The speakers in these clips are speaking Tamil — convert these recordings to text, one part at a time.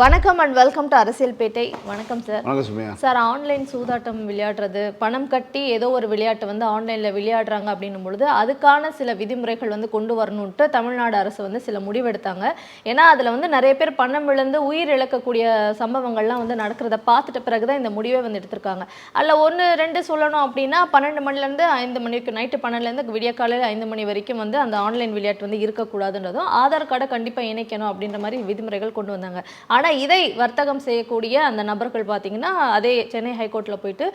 வணக்கம் அண்ட் வெல்கம் டு அரசியல் பேட்டை வணக்கம் சார் வணக்கம் சுமையா. சார் ஆன்லைன் சூதாட்டம் விளையாடுறது பணம் கட்டி ஏதோ ஒரு விளையாட்டு வந்து ஆன்லைனில் விளையாடுறாங்க அப்படின்னும் பொழுது அதுக்கான சில விதிமுறைகள் வந்து கொண்டு வரணுன்ட்டு தமிழ்நாடு அரசு வந்து சில முடிவெடுத்தாங்க. ஏன்னா அதில் வந்து நிறைய பேர் பணம் விழுந்து உயிர் இழக்கக்கூடிய சம்பவங்கள்லாம் வந்து நடக்கிறத பார்த்துட்ட பிறகு தான் இந்த முடிவே வந்து எடுத்திருக்காங்க. அதில் ஒன்று ரெண்டு சொல்லணும் அப்படின்னா பன்னெண்டு மணிலேருந்து ஐந்து மணிக்கு நைட்டு பன்னெண்டுலேருந்து விடிய காலையில் ஐந்து மணி வரைக்கும் வந்து அந்த ஆன்லைன் விளையாட்டு வந்து இருக்கக்கூடாதுன்றதும் ஆதார் கார்டை கண்டிப்பாக இணைக்கணும் அப்படின்ற மாதிரி விதிமுறைகள் கொண்டு வந்தாங்க. ஆனால் இதை வர்த்தகம் செய்யக்கூடிய அந்த நபர்கள் பார்த்தீங்கன்னா அதே சென்னை ஹைகோர்ட்டில் போயிட்டு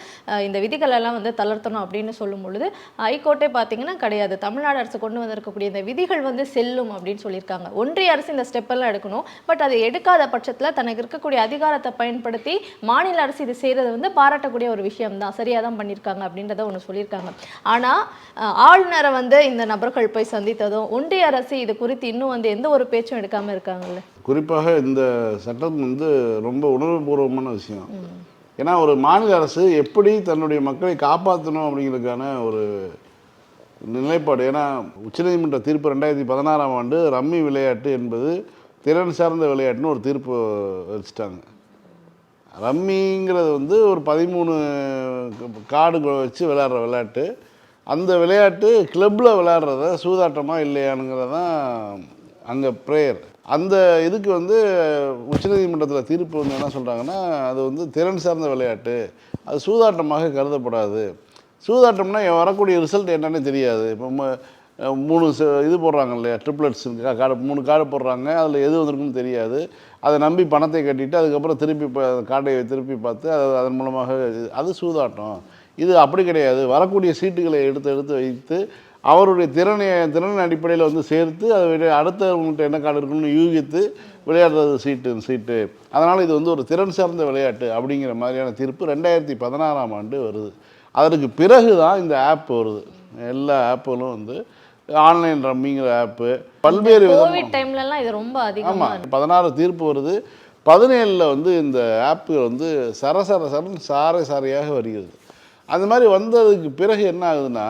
இந்த விதிகள் எல்லாம் வந்து தளர்த்தணும் அப்படின்னு சொல்லும் பொழுது ஹைகோர்ட்டே பார்த்தீங்கன்னா கிடையாது. தமிழ்நாடு அரசு கொண்டு வந்திருக்கக்கூடிய இந்த விதிகள் வந்து செல்லும் அப்படின்னு சொல்லியிருக்காங்க. ஒன்றிய அரசு இந்த ஸ்டெப்பெல்லாம் எடுக்கணும். பட் அதை எடுக்காத பட்சத்தில் தனக்கு இருக்கக்கூடிய அதிகாரத்தை பயன்படுத்தி மாநில அரசு இது செய்கிறது வந்து பாராட்டக்கூடிய ஒரு விஷயம் தான் சரியாக தான் பண்ணியிருக்காங்க அப்படின்றத ஒன்று சொல்லியிருக்காங்க. ஆனால் ஆளுநரை வந்து இந்த நபர்கள் போய் சந்தித்ததும் ஒன்றிய அரசு இது குறித்து இன்னும் வந்து எந்த ஒரு பேச்சும் எடுக்காமல் இருக்காங்கல்ல? குறிப்பாக இந்த சட்டம் வந்து ரொம்ப உணர்வுபூர்வமான விஷயம். ஏன்னா ஒரு மாநில அரசு எப்படி தன்னுடைய மக்களை காப்பாற்றணும் அப்படிங்கிறதுக்கான ஒரு நிலைப்பாடு. ஏன்னா உச்சநீதிமன்ற தீர்ப்பு ரெண்டாயிரத்தி பதினாறாம் ஆண்டு ரம்மி விளையாட்டு என்பது திறன் சார்ந்த விளையாட்டுன்னு ஒரு தீர்ப்பு வச்சுட்டாங்க ரம்மிங்கிறது வந்து ஒரு பதிமூணு கார்டு வச்சு விளையாடுற விளையாட்டு. அந்த விளையாட்டு கிளப்பில் விளையாடுறத சூதாட்டமாக இல்லையானுங்கிறது தான் அங்கே ப்ரேயர். அந்த இதுக்கு வந்து உச்சநீதிமன்றத்தில் தீர்ப்பு வந்து என்ன சொல்கிறாங்கன்னா அது வந்து திறன் சார்ந்த விளையாட்டு. அது சூதாட்டமாக கருதப்படாது. சூதாட்டம்னா வரக்கூடிய ரிசல்ட் என்னன்னு தெரியாது. இப்போ ம- மூணு ச- இது போடுறாங்க இல்லையா ட்ரிப்ளட்ஸ் கார்டு மூணு கார்டு போடுறாங்க. அதில் எது வந்திருக்குன்னு தெரியாது. அதை நம்பி பணத்தை கட்டிட்டு அதுக்கப்புறம் திருப்பி ப- கார்டை திருப்பி பார்த்து அது அதன் மூலமாக அது சூதாட்டம். இது அப்படி கிடையாது. வரக்கூடிய சீட்டுகளை எடுத்து எடுத்து வைத்து அவருடைய திறனை திறனின் அடிப்படையில் வந்து சேர்த்து அதை அடுத்தவங்கள்ட்ட என்ன கார்டு இருக்குன்னு யூகித்து விளையாடுறது சீட்டு சீட்டு. அதனால் இது வந்து ஒரு திறன் சார்ந்த விளையாட்டு அப்படிங்கிற மாதிரியான தீர்ப்பு ரெண்டாயிரத்தி பதினாறாம் ஆண்டு வருது. அதற்கு பிறகு தான் இந்த ஆப் வருது. எல்லா ஆப்புகளும் வந்து ஆன்லைன் ரம்மிங்கிற ஆப்பு பல்வேறு கோவிட் டைம்ல எல்லாம் இது ரொம்ப அதிகமா ஆமாம் பதினாறு தீர்ப்பு வருது. பதினேழில் வந்து இந்த ஆப்பு வந்து சரசர சரன் சாரை சாரையாக வருகிறது. அந்த மாதிரி வந்ததுக்கு பிறகு என்ன ஆகுதுன்னா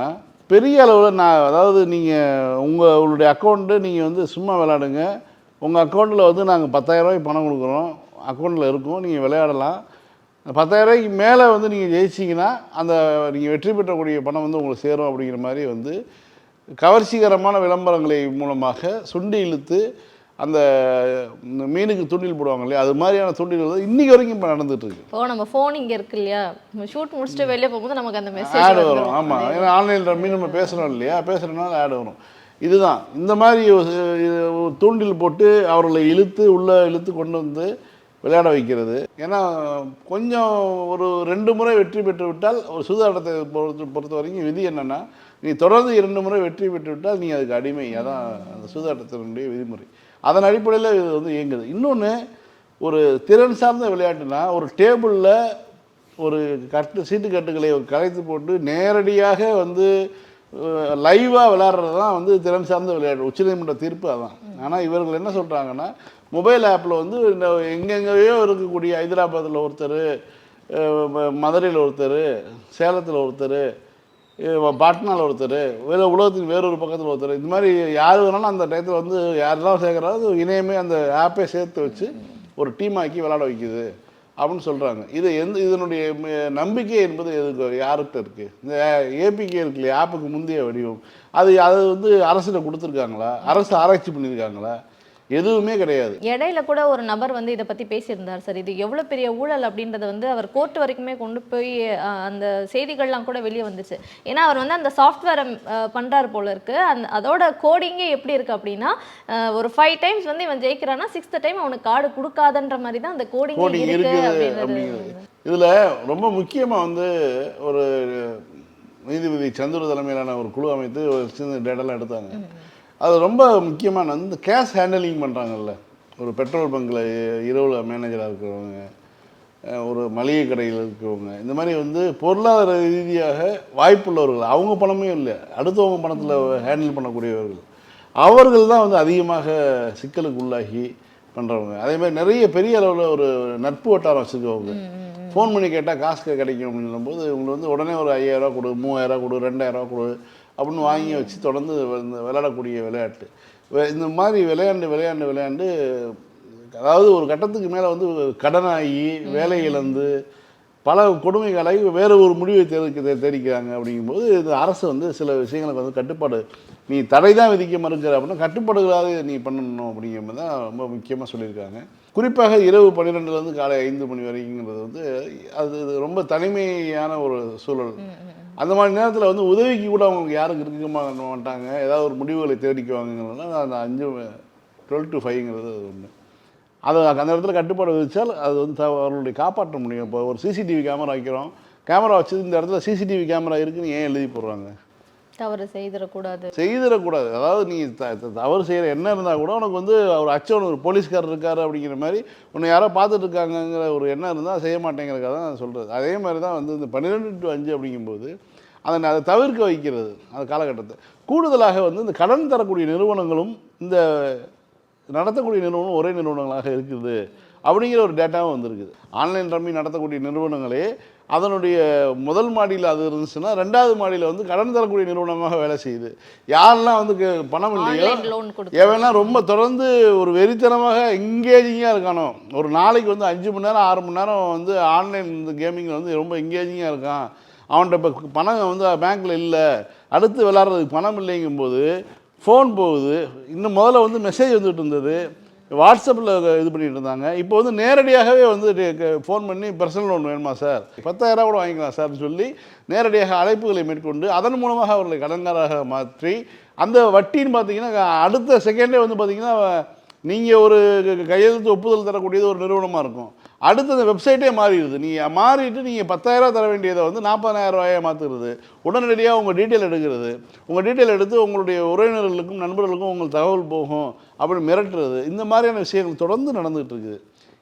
பெரிய அளவில் நான் அதாவது நீங்கள் உங்கள் உங்களுடைய அக்கௌண்ட்டு நீங்கள் வந்து சும்மா விளையாடுங்க. உங்கள் அக்கௌண்ட்டில் வந்து நாங்கள் பத்தாயிரரூபாய்க்கு பணம் கொடுக்குறோம். அக்கௌண்ட்டில் இருக்கும். நீங்கள் விளையாடலாம். பத்தாயிரரூபாய்க்கு மேலே வந்து நீங்கள் ஜெயிச்சிங்கன்னா அந்த நீங்கள் வெற்றி பெற்றக்கூடிய பணம் வந்து உங்களுக்கு சேரும் அப்படிங்கிற மாதிரி வந்து கவர்ச்சிகரமான விளம்பரங்களை மூலமாக சுண்டி இழுத்து அந்த மீனுக்கு தூண்டில் போடுவாங்க இல்லையா அது மாதிரியான தூண்டில் வந்து இன்னைக்கு வரைக்கும் இப்போ நடந்துட்டு இருக்கு இப்போ நம்ம ஃபோன் இங்க இருக்கு இல்லையா ஷூட் முடிச்சுட்டு வெளியே போகும்போது நமக்கு அந்த ஆடு மெசேஜ் வரும் ஆமாம் ஏன்னா ஆன்லைனில் மீன் நம்ம பேசுகிறோம் இல்லையா பேசுகிறனால ஆடு வரும். இதுதான். இந்த மாதிரி தூண்டில் போட்டு அவர்களை இழுத்து உள்ளே இழுத்து கொண்டு வந்து விளையாட வைக்கிறது. ஏன்னா கொஞ்சம் ஒரு ரெண்டு முறை வெற்றி பெற்று விட்டால் ஒரு சூதாட்டத்தை பொறுத்த பொறுத்த வரைக்கும் விதி என்னென்னா நீ தொடர்ந்து இரண்டு முறை வெற்றி பெற்று விட்டால் நீ அதுக்கு அடிமை. அதான் அந்த சூதாட்டத்தினுடைய விதிமுறை. அதன் அடிப்படையில் இது வந்து இயங்குது. இன்னொன்று ஒரு திறன் சார்ந்த விளையாட்டுனா ஒரு டேபிளில் ஒரு கட்டு சீட்டு கட்டுகளை கலைத்து போட்டு நேரடியாக வந்து லைவாக விளையாடுறது தான் வந்து திறன் சார்ந்த விளையாட்டு. உச்சநீதிமன்ற தீர்ப்பு அதான். ஆனால் இவர்கள் என்ன சொல்கிறாங்கன்னா மொபைல் ஆப்பில் வந்து இந்த எங்கெங்கேயோ இருக்கக்கூடிய ஹைதராபாத்தில் ஒருத்தர் மதுரையில் ஒருத்தர் சேலத்தில் ஒருத்தர் பாட்னாவில் ஒருத்தர் வேறு உலகத்தின் வேறொரு பக்கத்தில் ஒருத்தர். இந்த மாதிரி யார் வேணாலும் அந்த டயத்தில் வந்து யாரெல்லாம் சேர்க்குறாரு இணையமே அந்த ஆப்பை சேர்த்து வச்சு ஒரு டீம் ஆக்கி விளாட வைக்குது அப்படின்னு சொல்கிறாங்க இது எந்த இதனுடைய நம்பிக்கை என்பது எதுக்கு யார்கிட்ட இருக்குது இந்த ஏபிகே இருக்கு இல்லையா ஆப்புக்கு முந்தைய வடிவம். அது அது வந்து அரசில் கொடுத்துருக்காங்களா? அரசு ஆராய்ச்சி பண்ணியிருக்காங்களா? எதுவுமே கிடையாது. இடையில கூட ஒரு நபர் வந்து இதை பத்தி பேசியிருந்தார் சார். இது எவ்வளவு பெரிய ஊழல் அப்படின்றத வந்து அவர் கோர்ட் வரைக்குமே கொண்டு போய் அந்த செய்திகள்லாம் கூட வெளியே வந்துச்சு. ஏன்னா அவர் வந்து அந்த சாஃப்ட்வேரை பண்றாரு போல இருக்கு. அந்த அதோட கோடிங்கே எப்படி இருக்கு அப்படின்னா ஒரு ஃபைவ் டைம்ஸ் வந்து இவன் ஜெயிக்கிறான்னா சிக்ஸ்த் டைம் அவனுக்கு கார்டு கொடுக்காதன்ற மாதிரி தான் அந்த கோடிங் கோடிங் இருக்கு இருக்குது அப்படிங்கிறது. இதில் ரொம்ப முக்கியமாக வந்து ஒரு நீதிபதி சந்துரு தலைமையிலான ஒரு குழு அமைத்து ஒரு சின்ன டேட்டெல்லாம் எடுத்தாங்க. அது ரொம்ப முக்கியமான இந்த கேஷ் ஹேண்டலிங் பண்ணுறாங்கல்ல ஒரு பெட்ரோல் பங்கில் இரவில் மேனேஜராக இருக்கிறவங்க ஒரு மளிகை கடையில் இருக்கிறவங்க இந்த மாதிரி வந்து பொருளாதார ரீதியாக வாய்ப்புள்ளவர்கள். அவங்க பணமே இல்லை. அடுத்தவங்க பணத்தில் ஹேண்டில் பண்ணக்கூடியவர்கள். அவர்கள் தான் வந்து அதிகமாக சிக்கலுக்கு உள்ளாகி பண்ணுறவங்க அதே மாதிரி நிறைய பெரிய அளவில் ஒரு நட்பு வட்டாரம் வச்சுருக்கவங்க. ஃபோன் பண்ணி கேட்டால் காசு கிடைக்கும் அப்படின்னும் போது வந்து உடனே ஒரு ஐயாயிரரூவா கொடு மூவாயிரரூவா கொடு ரெண்டாயிரரூவா கொடு அப்படின்னு வாங்கி வச்சு தொடர்ந்து விளையாடக்கூடிய விளையாட்டு. இந்த மாதிரி விளையாண்டு விளையாண்டு விளையாண்டு அதாவது ஒரு கட்டத்துக்கு மேலே வந்து கடனாகி வேலை இழந்து பல கொடுமைகளை வேறு ஒரு முடிவை தெரிவிக்க தெரிவிக்கிறாங்க அப்படிங்கும்போது இது அரசு வந்து சில விஷயங்களுக்கு வந்து கட்டுப்பாடு நீ தடை தான் விதிக்க மறுக்கிற அப்படின்னா கட்டுப்பாடுகளாக நீ பண்ணணும் அப்படிங்கிறது தான் ரொம்ப முக்கியமாக சொல்லியிருக்காங்க. குறிப்பாக இரவு பன்னிரெண்டுலேருந்து காலை ஐந்து மணி வரைக்குங்கிறது வந்து அது ரொம்ப தனிமையான ஒரு சூழல். அந்த மாதிரி நேரத்தில் வந்து உதவிக்கு கூட அவங்களுக்கு யாருக்கு இருக்க மாட்டாங்க. ஏதாவது ஒரு முடிவுகளை தேடிக்குவாங்கங்கிறதுனால அந்த அஞ்சு டுவெல் டு ஃபைவ்ங்கிறது ஒன்று அதை அந்த இடத்துல கட்டுப்பாடு விதிச்சால் அது வந்து அவர்களுடைய காப்பாற்ற முடியும். இப்போ ஒரு சிசிடிவி கேமரா வைக்கிறோம். கேமரா வச்சு இந்த இடத்துல சிசிடிவி கேமரா இருக்குன்னு ஏன் எழுதி போடுறாங்க? தவறு செய்திடக்கூடாது. செய்திடக்கூடாது. அதாவது நீ த தவறு செய்கிற என்ன இருந்தால் கூட உனக்கு வந்து ஒரு அச்சம் ஒரு போலீஸ்காரர் இருக்காரு அப்படிங்கிற மாதிரி உன்னை யாரோ பார்த்துட்டு இருக்காங்கங்கிற ஒரு எண்ணம் இருந்தால் செய்ய மாட்டேங்கிறக்காக தான் சொல்கிறது அதே மாதிரி தான் வந்து இந்த பன்னிரெண்டு டு அஞ்சு அப்படிங்கும்போது அதை அதை தவிர்க்க வைக்கிறது அந்த காலகட்டத்தை. கூடுதலாக வந்து இந்த கடன் தரக்கூடிய நிறுவனங்களும் இந்த நடத்தக்கூடிய நிறுவனம் ஒரே நிறுவனங்களாக இருக்குது அப்படிங்கிற ஒரு டேட்டாவும் வந்திருக்குது. ஆன்லைன் ரம்மி நடத்தக்கூடிய நிறுவனங்களே அதனுடைய முதல் மாடியில் அது இருந்துச்சுன்னா ரெண்டாவது மாடியில் வந்து கடன் தரக்கூடிய நிறுவனமாக வேலை செய்யுது. யாரெல்லாம் வந்து பணம் இல்லையோ எவனா ரொம்ப தொடர்ந்து ஒரு வெறித்தனமாக எங்கேஜிங்காக இருக்கானோ ஒரு நாளைக்கு வந்து அஞ்சு மணி நேரம் ஆறு மணி நேரம் வந்து ஆன்லைன் இந்த கேமிங்கில் வந்து ரொம்ப எங்கேஜிங்காக இருக்கான். அவன்கிட்ட இப்போ பணம் வந்து பேங்க்கில் இல்லை. அடுத்து விளாட்றதுக்கு பணம் இல்லைங்கும்போது ஃபோன் போகுது. இன்னும் முதல்ல வந்து மெசேஜ் வந்துட்டு இருந்தது. வாட்ஸ்அப்பில் இது பண்ணிட்டு இருந்தாங்க. இப்போ வந்து நேரடியாகவே வந்து ஃபோன் பண்ணி பர்சனல் லோன் வேணுமா சார் பத்தாயிரம் கூட வாங்கிக்கலாம் சார்னு சொல்லி நேரடியாக அழைப்புகளை மேற்கொண்டு அதன் மூலமாக அவர்களை கடன்காராக மாற்றி அந்த வட்டின்னு பார்த்தீங்கன்னா அடுத்த செகண்டே வந்து பார்த்தீங்கன்னா நீங்கள் ஒரு கையெழுத்து ஒப்புதல் தரக்கூடியது ஒரு நிறுவனமாக இருக்கும். அடுத்து அந்த வெப்சைட்டே மாறிடுது. நீங்கள் மாறிட்டு நீங்கள் பத்தாயிரம் தர வேண்டியதை வந்து நாற்பதாயிரம் ரூபாயை மாற்றுறது உடனடியாக உங்கள் டீட்டெயில் எடுக்கிறது. உங்கள் டீட்டெயில் எடுத்து உங்களுடைய உறவினர்களுக்கும் நண்பர்களுக்கும் உங்களுக்கு தகவல் போகும் அப்படின்னு மிரட்டுறது. இந்த மாதிரியான விஷயங்கள் தொடர்ந்து நடந்துகிட்டு இருக்குது.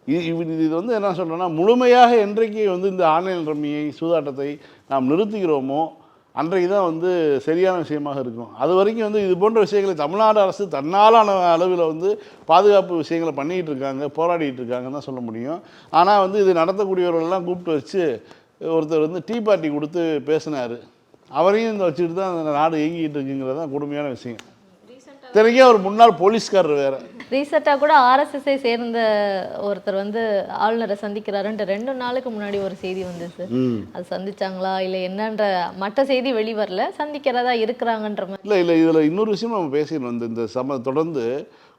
இது- இது வந்து என்ன சொல்கிறேன்னா முழுமையாக என்றைக்கு வந்து இந்த ஆன்லைன் ரம்மியை சூதாட்டத்தை நாம் நிறுத்துகிறோமோ அன்றைக்கு தான் வந்து சரியான விஷயமாக இருக்கும். அது வரைக்கும் வந்து இது போன்ற விஷயங்களை தமிழ்நாடு அரசு தன்னாலான அளவில் வந்து பாதுகாப்பு விஷயங்களை பண்ணிகிட்டு இருக்காங்க போராடிட்டு இருக்காங்கன்னு தான் சொல்ல முடியும். ஆனால் வந்து இது நடத்தக்கூடியவர்களெல்லாம் கூப்பிட்டு வச்சு ஒருத்தர் வந்து டீ பார்ட்டி கொடுத்து பேசினார். அவரையும் இந்த வச்சுக்கிட்டு தான் அந்த நாடு இயங்கிட்டு இருக்குங்கிறது தான் கொடுமையான விஷயம். இத்தனைக்கும் அவர் முன்னாள் போலீஸ்காரர் வேறு. ரீசெண்டாக கூட ஆர்எஸ்எஸ்ஐ சேர்ந்த ஒருத்தர் வந்து ஆளுநரை சந்திக்கிறாருன்ட்டு ரெண்டு நாளுக்கு முன்னாடி ஒரு செய்தி வந்து சார். ம். அது சந்திச்சாங்களா இல்லை என்னன்ற மற்ற செய்தி வெளிவரல. சந்திக்கிறதா இருக்கிறாங்கன்ற மாதிரி. இல்லை இல்லை இதில் இன்னொரு விஷயம் நம்ம பேசிடணும் இந்த இந்த சம தொடர்ந்து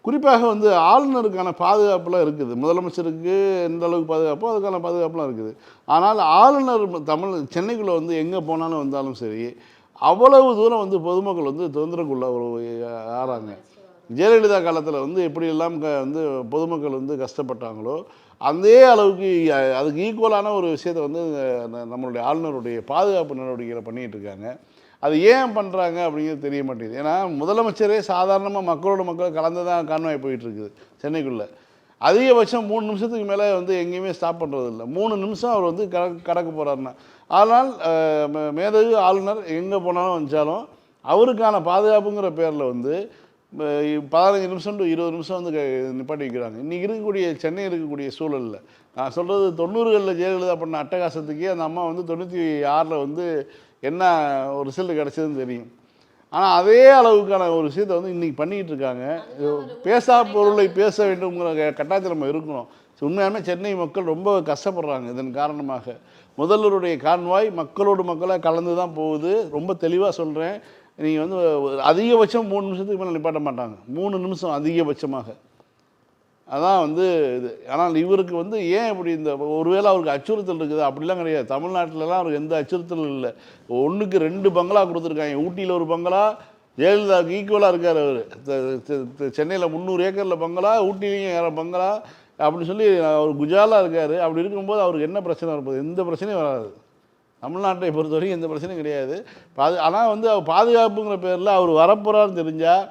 குறிப்பாக வந்து ஆளுநருக்கான பாதுகாப்புலாம் இருக்குது. முதலமைச்சருக்கு எந்த அளவுக்கு பாதுகாப்போ அதுக்கான பாதுகாப்புலாம் இருக்குது. ஆனால் ஆளுநர் தமிழ் சென்னைக்குள்ளே வந்து எங்கே போனாலும் வந்தாலும் சரி அவ்வளவு தூரம் வந்து பொதுமக்கள் வந்து தொந்தரக்குள்ள ஒரு ஆறாங்க. ஜெயலலிதா காலத்தில் வந்து எப்படியெல்லாம் க வந்து பொதுமக்கள் வந்து கஷ்டப்பட்டாங்களோ அதே அளவுக்கு அதுக்கு ஈக்குவலான ஒரு விஷயத்தை வந்து நம்மளுடைய ஆளுநருடைய பாதுகாப்பு நடவடிக்கைகளை பண்ணிகிட்டு இருக்காங்க. அது ஏன் பண்ணுறாங்க அப்படிங்கிறது தெரிய மாட்டேங்குது. ஏன்னா முதலமைச்சரே சாதாரணமாக மக்களோட மக்கள் கலந்து தான் கான்வாய் போயிட்டு இருக்குது சென்னைக்குள்ளே. அதிகபட்சம் மூணு நிமிஷத்துக்கு மேலே வந்து எங்கேயுமே ஸ்டாப் பண்ணுறது இல்லை மூணு நிமிஷம் அவர் வந்து கட கடக்க போகிறாருன்னா ஆனால் மே- மேதகு ஆளுநர் எங்கே போனாலும் வந்தாலும் அவருக்கான பாதுகாப்புங்கிற பேரில் வந்து பதினஞ்சு நிமிஷம் டு இருபது நிமிஷம் வந்து க- நிப்பாட்டி வைக்கிறாங்க. இன்றைக்கி இருக்கக்கூடிய சென்னை இருக்கக்கூடிய சூழலில் நான் சொல்கிறது தொண்ணூறுகளில் ஜெயலலிதா பண்ண அட்டகாசத்துக்கே அந்த அம்மா வந்து தொண்ணூற்றி ஆறில் வந்து என்ன ஒரு ரிசல்ட் கிடச்சதுன்னு தெரியும். ஆனால் அதே அளவுக்கான ஒரு விஷயத்தை வந்து இன்றைக்கி பண்ணிக்கிட்டு இருக்காங்க. பேசா பொருளை பேச வேண்டும்ங்கிற கட்டாயத்தில் நம்ம இருக்கணும். உண்மையாலுமே சென்னை மக்கள் ரொம்ப கஷ்டப்படுறாங்க இதன் காரணமாக. முதல்வருடைய கான்வாய் மக்களோடு மக்களாக கலந்து தான் போகுது. ரொம்ப தெளிவாக சொல்கிறேன் நீங்கள் வந்து அதிகபட்சம் மூணு நிமிஷத்துக்கு மேலே நிப்பாட்ட மாட்டாங்க. மூணு நிமிஷம் அதிகபட்சமாக. அதான் வந்து இது. ஆனால் இவருக்கு வந்து ஏன் இப்படி இந்த ஒருவேளை அவருக்கு அச்சுறுத்தல் இருக்குது? அப்படிலாம் கிடையாது. தமிழ்நாட்டிலலாம் அவருக்கு எந்த அச்சுறுத்தலும் இல்லை. ஒன்றுக்கு ரெண்டு பங்களா கொடுத்துருக்காங்க. ஊட்டியில் ஒரு பங்களா ஜெயலலிதாவுக்கு ஈக்குவலாக இருக்கார் அவர். சென்னையில் முந்நூறு ஏக்கரில் பங்களா ஊட்டிலையும் ஏற பங்களா அப்படின்னு சொல்லி அவர் குஜாலாக இருக்கார். அப்படி இருக்கும்போது அவருக்கு என்ன பிரச்சனை வரப்போகுது? எந்த பிரச்சனையும் வராது. தமிழ்நாட்டை பொறுத்த வரைக்கும் எந்த பிரச்சனையும் கிடையாது. பாது ஆனால் வந்து அவர் பாதுகாப்புங்கிற பேரில் அவர் வரப்போகிறான்னு தெரிஞ்சால்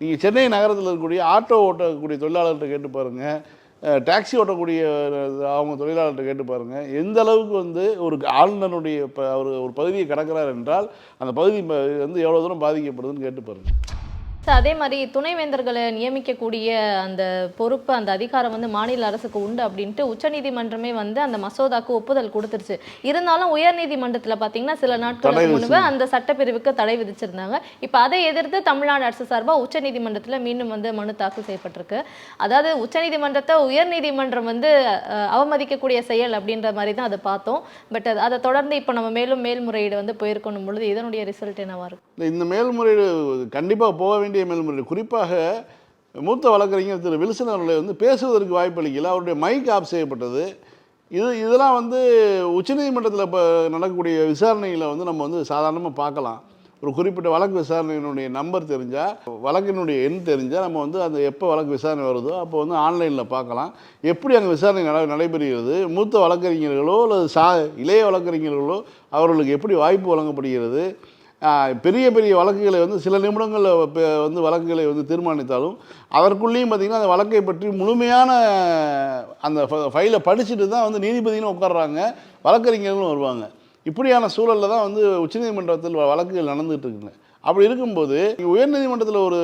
நீங்கள் சென்னை நகரத்தில் இருக்கக்கூடிய ஆட்டோ ஓட்டக்கூடிய தொழிலாளர்கிட்ட கேட்டு பாருங்கள் டாக்ஸி ஓட்டக்கூடிய அவங்க தொழிலாளர்கிட்ட கேட்டு பாருங்கள் எந்த அளவுக்கு வந்து ஒரு ஆளுநருடைய ப அவர் ஒரு பகுதியை கடக்கிறார் என்றால் அந்த பகுதி வந்து எவ்வளோ தூரம் பாதிக்கப்படுதுன்னு கேட்டு பாருங்கள் அதே மாதிரி துணைவேந்தர்களை நியமிக்கக்கூடிய அந்த பொறுப்பு அந்த அதிகாரம் வந்து மாநில அரசுக்கு உண்டு அப்படின்ட்டு உச்சநீதிமன்றமே வந்து அந்த மசோதாக்கு ஒப்புதல் கொடுத்துருச்சு. இருந்தாலும் உயர்நீதிமன்றத்துல பாத்தீங்கன்னா சில நாட்களுக்கு முன்பு. அந்த சட்டப்பிரிவுக்கு தடை விதிச்சிருந்தாங்க. இப்ப அதை எதிர்த்து தமிழ்நாடு அரசு சார்பா உச்சநீதிமன்றத்துல மீண்டும் வந்து மனு தாக்கல் செய்யப்பட்டிருக்கு. அதாவது உச்சநீதிமன்றத்தை உயர்நீதிமன்றம் வந்து அவமதிக்கக்கூடிய செயல் அப்படின்ற மாதிரி தான் அதை பார்த்தோம். பட் அதை தொடர்ந்து இப்போ நம்ம மேலும் மேல்முறையீடு வந்து போயிருக்கணும் பொழுது இதனுடைய ரிசல்ட் என்னவா இருக்கும் இந்த மேல்முறையீடு கண்டிப்பாக போக வேண்டிய மேல்முறை குறிப்பாக மூத்த வழக்கறிஞர் திரு. வில்சன் அவர்களை வந்து பேசுவதற்கு வாய்ப்பளிக்கல அவருடைய மைக் ஆஃப் செய்யப்பட்டது. இது இதெல்லாம் வந்து உச்சநீதிமன்றத்தில் இப்போ நடக்கக்கூடிய விசாரணைகளை வந்து நம்ம வந்து சாதாரணமாக பார்க்கலாம். ஒரு குறிப்பிட்ட வழக்கு விசாரணையினுடைய நம்பர் தெரிஞ்சால் வழக்கினுடைய எண் தெரிஞ்சால் நம்ம வந்து அந்த எப்போ வழக்கு விசாரணை வருதோ அப்போ வந்து ஆன்லைனில் பார்க்கலாம். எப்படி அங்கே விசாரணை நட நடைபெறுகிறது? மூத்த வழக்கறிஞர்களோ அல்லது சா இளைய வழக்கறிஞர்களோ அவர்களுக்கு எப்படி வாய்ப்பு வழங்கப்படுகிறது? பெரிய பெரிய வழக்குகளை வந்து சில நிமிடங்களில் வந்து வழக்குகளை வந்து தீர்மானித்தாலும் அதற்குள்ளேயும் பார்த்திங்கன்னா அந்த வழக்கை பற்றி முழுமையான அந்த ஃபைலை படிச்சுட்டு தான் வந்து நீதிபதினு உட்கார்றாங்க வழக்கறிஞர்களும் வருவாங்க. இப்படியான சூழலில் தான் வந்து உச்சநீதிமன்றத்தில் வழக்குகள் நடந்துகிட்டு இருக்குங்க அப்படி இருக்கும்போது உயர்நீதிமன்றத்தில் ஒரு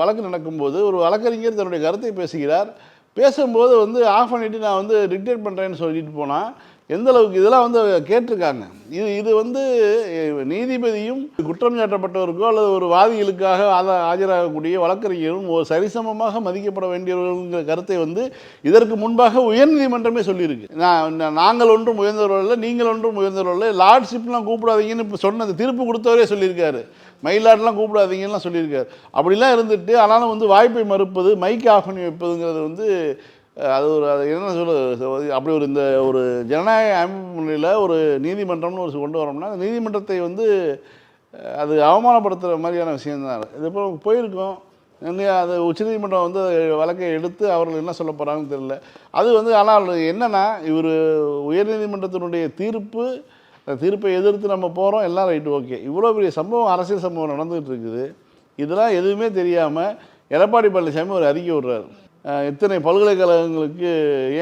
வழக்கு நடக்கும்போது ஒரு வழக்கறிஞர் தன்னுடைய கருத்தை பேசுகிறார். பேசும்போது வந்து ஆஃப் பண்ணிவிட்டு நான் வந்து டிக்டேட் பண்ணுறேன்னு சொல்லிட்டு போனால் எந்த அளவுக்கு இதெல்லாம் வந்து கேட்டிருக்காங்க? இது இது வந்து நீதிபதியும் குற்றம் சாட்டப்பட்டவருக்கோ அல்லது ஒரு வாதிகளுக்காக ஆஜராகக்கூடிய வழக்கறிஞரும் ஒரு சரிசமமாக மதிக்கப்பட வேண்டியவர்கள்ங்கிற கருத்தை வந்து இதற்கு முன்பாக உயர்நீதிமன்றமே சொல்லியிருக்கு. நான் நாங்கள் ஒன்றும் உயர்ந்தவர்கள் நீங்கள் ஒன்றும் உயர்ந்தவர்கள் லார்ட்ஷிப்லாம் கூப்பிடாதீங்கன்னு இப்போ சொன்ன அந்த தீர்ப்பு கொடுத்தவரே சொல்லியிருக்காரு. மயிலாட்லாம் கூப்பிடாதீங்கலாம் சொல்லியிருக்காரு. அப்படிலாம் இருந்துட்டு ஆனாலும் வந்து வாய்ப்பை மறுப்பது மைக் ஆஃப் பண்ணி வைப்பதுங்கிறது வந்து அது ஒரு அது என்ன சொல்ல அப்படி ஒரு இந்த ஒரு ஜனநாயக அமைப்புல ஒரு நீதிமன்றம்னு ஒரு கொண்டு வரோம்னா அந்த நீதிமன்றத்தை வந்து அது அவமானப்படுத்துகிற மாதிரியான விஷயம்தான் இது இப்போ போயிருக்கோம். இல்லையா அது உச்சநீதிமன்றம் வந்து வழக்கை எடுத்து அவர்கள் என்ன சொல்ல போகிறாங்கன்னு தெரியல. அது வந்து ஆனால் என்னென்னா இவர் உயர்நீதிமன்றத்தினுடைய தீர்ப்பு அந்த தீர்ப்பை எதிர்த்து நம்ம போகிறோம் எல்லாம் ரைட்டு ஓகே. இவ்வளோ பெரிய சம்பவம் அரசியல் சம்பவம் நடந்துகிட்டு இருக்குது. இதெல்லாம் எதுவுமே தெரியாமல் எடப்பாடி பழனிசாமி ஒரு அறிக்கை விடுறாரு. இத்தனை பல்கலைக்கழகங்களுக்கு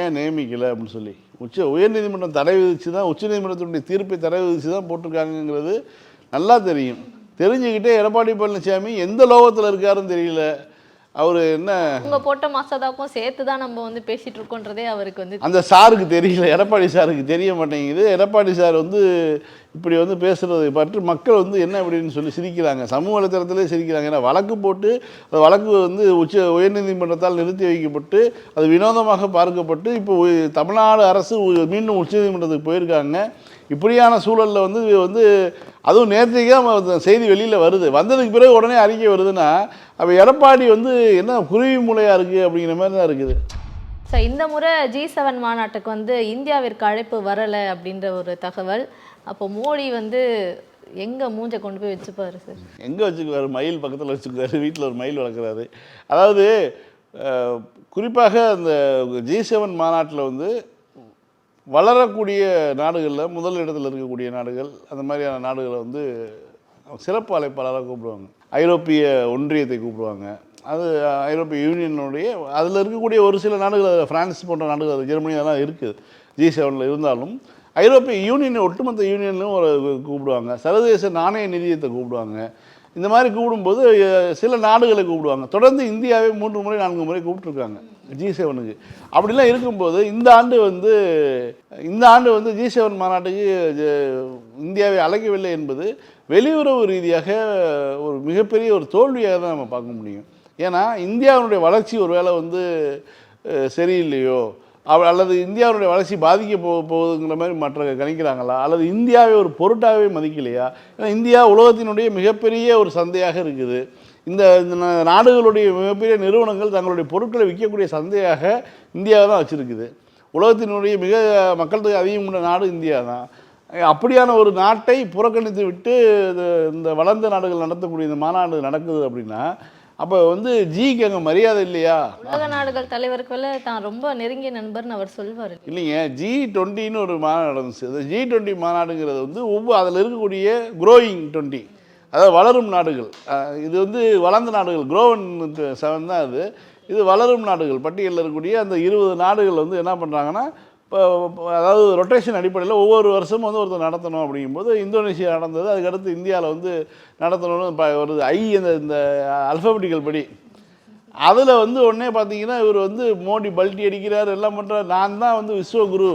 ஏன் நியமிக்கலை அப்படின்னு சொல்லி. உச்ச உயர்நீதிமன்றம் தடை விதித்து தான் உச்சநீதிமன்றத்தினுடைய தீர்ப்பை தடை விதித்து தான் போட்டிருக்காங்கங்கிறது நல்லா தெரியும். தெரிஞ்சுக்கிட்டே எடப்பாடி பழனிசாமி எந்த லோகத்தில் இருக்காருன்னு தெரியல. அவர் என்ன? உங்க போட்ட மசோதாக்கும் சேர்த்து தான் நம்ம வந்து பேசிட்டு இருக்கோன்றதே அவருக்கு வந்து அந்த சாருக்கு தெரியல எடப்பாடி சாருக்கு தெரிய மாட்டேங்குது. எடப்பாடி சார் வந்து இப்படி வந்து பேசுறது பற்றி மக்கள் வந்து என்ன அப்படின்னு சொல்லி சிரிக்கிறாங்க. சமூக வலைத்தளத்திலே சிரிக்கிறாங்க. ஏன்னா வழக்கு போட்டு அந்த வழக்கு வந்து உச்ச உயர்நீதிமன்றத்தால் நிறுத்தி வைக்கப்பட்டு அது வினோதமாக பார்க்கப்பட்டு இப்போ தமிழ்நாடு அரசு மீண்டும் உச்சநீதிமன்றத்துக்கு போயிருக்காங்க. இப்படியான சூழலில் வந்து வந்து அதுவும் நம்ம செய்தி வெளியில் வருது. வந்ததுக்கு பிறகு உடனே அறிக்கை வருதுன்னா அப்போ எடப்பாடி வந்து என்ன குருவி மூலையாக இருக்குது அப்படிங்கிற மாதிரி தான் இருக்குது. ஸோ இந்த முறை ஜி செவன் மாநாட்டுக்கு வந்து இந்தியாவிற்கு அழைப்பு வரலை அப்படின்ற ஒரு தகவல். அப்போ மோடி வந்து எங்க மூஞ்ச கொண்டு போய் வச்சுப்பாரு சார் எங்கே வச்சுக்குவாரு? மயில் பக்கத்தில் வச்சுக்குவாரு. வீட்டில் ஒரு மயில் வளர்க்குறாரு. அதாவது குறிப்பாக அந்த ஜி செவன் மாநாட்டில் வந்து வளரக்கூடிய நாடுகளில் முதல் இடத்தில் இருக்கக்கூடிய நாடுகள் அந்த மாதிரியான நாடுகளை வந்து சிறப்பு அழைப்பாளராக கூப்பிடுவாங்க. ஐரோப்பிய ஒன்றியத்தை கூப்பிடுவாங்க. அது ஐரோப்பிய யூனியனுடைய அதில் இருக்கக்கூடிய ஒரு சில நாடுகள் அதில் ஃப்ரான்ஸ் போன்ற நாடுகள் அது ஜெர்மனி அதெல்லாம் இருக்குது ஜி செவனில் இருந்தாலும் ஐரோப்பிய யூனியன் ஒட்டுமொத்த யூனியனும் ஒரு கூப்பிடுவாங்க. சர்வதேச நாணய நிதியத்தை கூப்பிடுவாங்க. இந்த மாதிரி கூப்பிடும்போது சில நாடுகளை கூப்பிடுவாங்க. தொடர்ந்து இந்தியாவே மூன்று முறை நான்கு முறை கூப்பிட்டுருக்காங்க. ஜி செவனுக்கு. அப்படிலாம் இருக்கும்போது இந்த ஆண்டு வந்து இந்த ஆண்டு வந்து ஜி செவன் மாநாட்டுக்கு இந்தியாவை அழைக்கவில்லை என்பது வெளியுறவு ரீதியாக ஒரு மிகப்பெரிய ஒரு தோல்வியாக தான் நம்ம பார்க்க முடியும். ஏன்னா இந்தியாவினுடைய வளர்ச்சி ஒருவேளை வந்து சரியில்லையோ? அவ- அல்லது இந்தியாவுடைய வளர்ச்சி பாதிக்க போ போகுதுங்கிற மாதிரி மற்ற கணிக்கிறாங்களா? அல்லது இந்தியாவை ஒரு பொருட்டாகவே மதிக்கலையா? ஏன்னா இந்தியா உலகத்தினுடைய மிகப்பெரிய ஒரு சந்தையாக இருக்குது. இந்த நாடுகளுடைய மிகப்பெரிய நிறுவனங்கள் தங்களுடைய பொருட்களை விற்கக்கூடிய சந்தையாக இந்தியாவை தான் வச்சுருக்குது. உலகத்தினுடைய மிக மக்கள் தொகை அதிகம் உள்ள நாடு இந்தியா தான். அப்படியான ஒரு நாட்டை புறக்கணித்து விட்டு இந்த வளர்ந்த நாடுகள் நடத்தக்கூடிய இந்த மாநாடு நடக்குது அப்படின்னா அப்போ வந்து ஜிக்கு அங்கே மரியாதை இல்லையா? உலக நாடுகள் தலைவருக்குள்ள தான் ரொம்ப நெருங்கிய நண்பர்னு அவர் சொல்வாரு. இல்லைங்க ஜி டுவெண்ட்டின்னு ஒரு மாநாடு நடந்துச்சு. அந்த ஜி டுவெண்ட்டி மாநாடுங்கிறது வந்து ஒவ்வொரு அதில் இருக்கக்கூடிய க்ரோயிங் டுவெண்ட்டி அதாவது வளரும் நாடுகள். இது வந்து வளர்ந்த நாடுகள். க்ரோவன் செவன் தான் அது இது வளரும் நாடுகள். பட்டியலில் இருக்கக்கூடிய அந்த இருபது நாடுகள் வந்து என்ன பண்ணுறாங்கன்னா இப்போ அதாவது ரொட்டேஷன் அடிப்படையில் ஒவ்வொரு வருஷமும் வந்து ஒருத்தர் நடத்தணும் அப்படிங்கும்போது இந்தோனேஷியா நடந்தது. அதுக்கடுத்து இந்தியாவில் வந்து நடத்தணும்னு இப்போ ஒரு ஐ அந்த இந்த அல்ஃபபெட்டிக்கல் படி. அதில் வந்து உடனே பார்த்தீங்கன்னா இவர் வந்து மோடி பல்ட்டி அடிக்கிறார் எல்லாம் பண்ணுறார் நான் தான் வந்து விஸ்வகுரு.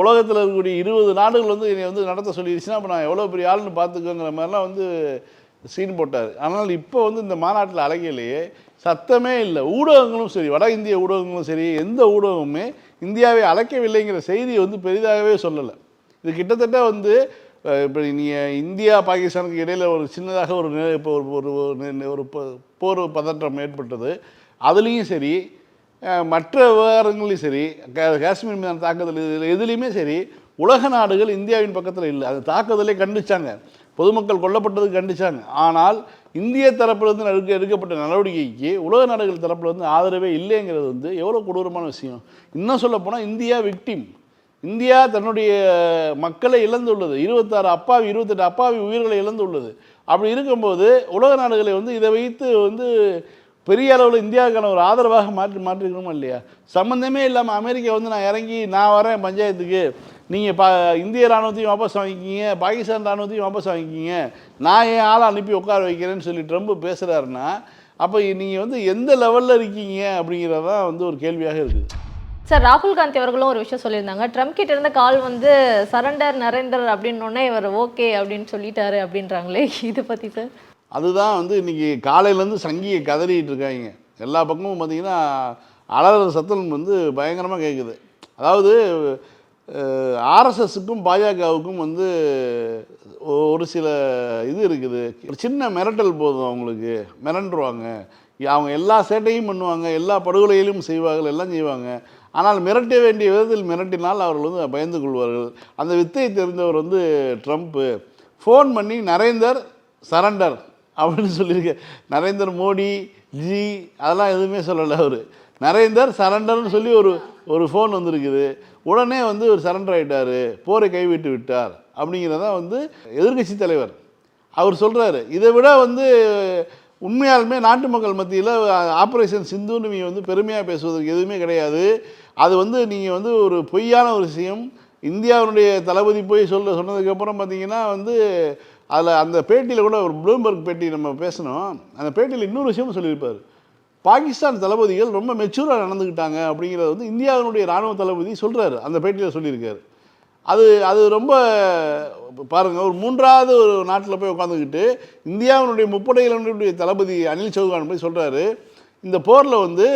உலகத்தில் இருக்கக்கூடிய இருபது நாடுகள் வந்து என்னை வந்து நடத்த சொல்லிடுச்சுன்னா அப்போ நான் எவ்வளோ பெரிய ஆளுன்னு பார்த்துக்கோங்கிற மாதிரிலாம் வந்து சீன் போட்டார். ஆனால் இப்போ வந்து இந்த மாநாட்டில் அழகையிலேயே சத்தமே இல்லை. ஊடகங்களும் சரி வட இந்திய ஊடகங்களும் சரி எந்த ஊடகமுமே இந்தியாவை அழைக்கவில்லைங்கிற செய்தியை வந்து பெரிதாகவே சொல்லலை. இது கிட்டத்தட்ட வந்து இப்போ நீங்கள் இந்தியா பாகிஸ்தானுக்கு இடையில் ஒரு சின்னதாக ஒரு இப்போ ஒரு ஒரு போர் பதற்றம் ஏற்பட்டது. அதுலேயும் சரி மற்ற விவகாரங்களையும் சரி காஷ்மீர் மீதான தாக்குதல் இதில் எதுலேயுமே சரி உலக நாடுகள் இந்தியாவின் பக்கத்தில் இல்லை. அது தாக்குதலை கண்டிச்சாங்க. பொதுமக்கள் கொல்லப்பட்டது கண்டிச்சாங்க. ஆனால் இந்திய தரப்பிலிருந்து எடுக்க எடுக்கப்பட்ட நடவடிக்கைக்கு உலக நாடுகள் தரப்பிலிருந்து ஆதரவே இல்லைங்கிறது வந்து எவ்வளோ கொடூரமான விஷயம். இன்னும் சொல்லப்போனால் இந்தியா விக்டிம் இந்தியா தன்னுடைய மக்களை இழந்துள்ளது. இருபத்தாறு அப்பாவி இருபத்தெட்டு அப்பாவி உயிர்களை இழந்துள்ளது. அப்படி இருக்கும்போது உலக நாடுகளை வந்து இதை வைத்து வந்து பெரிய அளவில் இந்தியாவுக்கான ஒரு ஆதரவாக மாற்றி மாற்றிக்கணுமா இல்லையா? சம்மந்தமே இல்லாமல் அமெரிக்கா வந்து நான் இறங்கி நான் வரேன் பஞ்சாயத்துக்கு. நீங்கள் பா இந்திய ராணுவத்தையும் வாபஸ் வாங்கிக்கிங்க பாகிஸ்தான் ராணுவத்தையும் வாபஸ் வாங்கிக்கிங்க. நான் என் ஆளை அனுப்பி உட்கார வைக்கிறேன்னு சொல்லி ட்ரம்ப் பேசுகிறாருன்னா அப்போ நீங்கள் வந்து எந்த லெவலில் இருக்கீங்க அப்படிங்கிறது தான் வந்து ஒரு கேள்வியாக இருக்குது சார் ராகுல் காந்தி அவர்களும் ஒரு விஷயம் சொல்லியிருந்தாங்க. ட்ரம்ப் கிட்ட இருந்த கால் வந்து சரண்டர் நரேந்தர் அப்படின்னோடனே இவர் ஓகே அப்படின்னு சொல்லிட்டாரு அப்படின்றாங்களே. இதை பற்றி சார்? அதுதான் வந்து இன்றைக்கி காலையிலேருந்து சங்கியை கதறிட்டு இருக்காங்க. எல்லா பக்கமும் பார்த்திங்கன்னா அலற சத்தம் வந்து பயங்கரமாக கேட்குது அதாவது ஆர்எஸ்எஸுக்கும் பாஜகவுக்கும் வந்து ஒரு சில இது இருக்குது. ஒரு சின்ன மிரட்டல் போதும் அவங்களுக்கு. மிரண்டுருவாங்க. அவங்க எல்லா சேட்டையும் பண்ணுவாங்க. எல்லா படுகொலையிலும் செய்வார்கள். எல்லாம் செய்வாங்க. ஆனால் மிரட்ட வேண்டிய விதத்தில் மிரட்டினால் அவர்கள் வந்து பயந்து கொள்வார்கள். அந்த வித்தையை தெரிந்தவர் வந்து ட்ரம்ப்பு. ஃபோன் பண்ணி நரேந்தர் சரண்டர். அப்படின்னு சொல்லியிருக்க. நரேந்தர் மோடி ஜி அதெல்லாம் எதுவுமே சொல்லலை அவர். நரேந்தர் சரண்டர்னு சொல்லி ஒரு ஒரு ஃபோன் வந்திருக்குது. உடனே வந்து ஒரு சரண்டர் ஆகிட்டார் போரை கைவிட்டு விட்டார். அப்படிங்கிறதான் வந்து எதிர்க்கட்சி தலைவர் அவர் சொல்கிறாரு இதை விட வந்து உண்மையாலுமே நாட்டு மக்கள் மத்தியில் ஆப்ரேஷன் சிந்துன்னு நீங்கள் வந்து பெருமையாக பேசுவதற்கு எதுவுமே கிடையாது. அது வந்து நீங்கள் வந்து ஒரு பொய்யான ஒரு விஷயம். இந்தியாவினுடைய தளபதி போய் சொல்ல சொன்னதுக்கப்புறம் பார்த்தீங்கன்னா வந்து அதில் அந்த பேட்டியில் கூட ஒரு ப்ளூம்பர்க் பேட்டி நம்ம பேசணும். அந்த பேட்டியில் இன்னொரு விஷயமும் சொல்லியிருப்பார். பாகிஸ்தான் தளபதிகள் ரொம்ப மெச்சூராக நடந்துக்கிட்டாங்க அப்படிங்கிறத வந்து இந்தியாவினுடைய இராணுவ தளபதி சொல்கிறாரு அந்த பேட்டியில் சொல்லியிருக்காரு. அது அது ரொம்ப பாருங்கள் ஒரு மூன்றாவது ஒரு நாட்டில் போய் உட்காந்துக்கிட்டு இந்தியாவினுடைய முப்படைகளினுடைய தளபதி அனில் சௌகான் போய் சொல்கிறாரு இந்த போரில் வந்து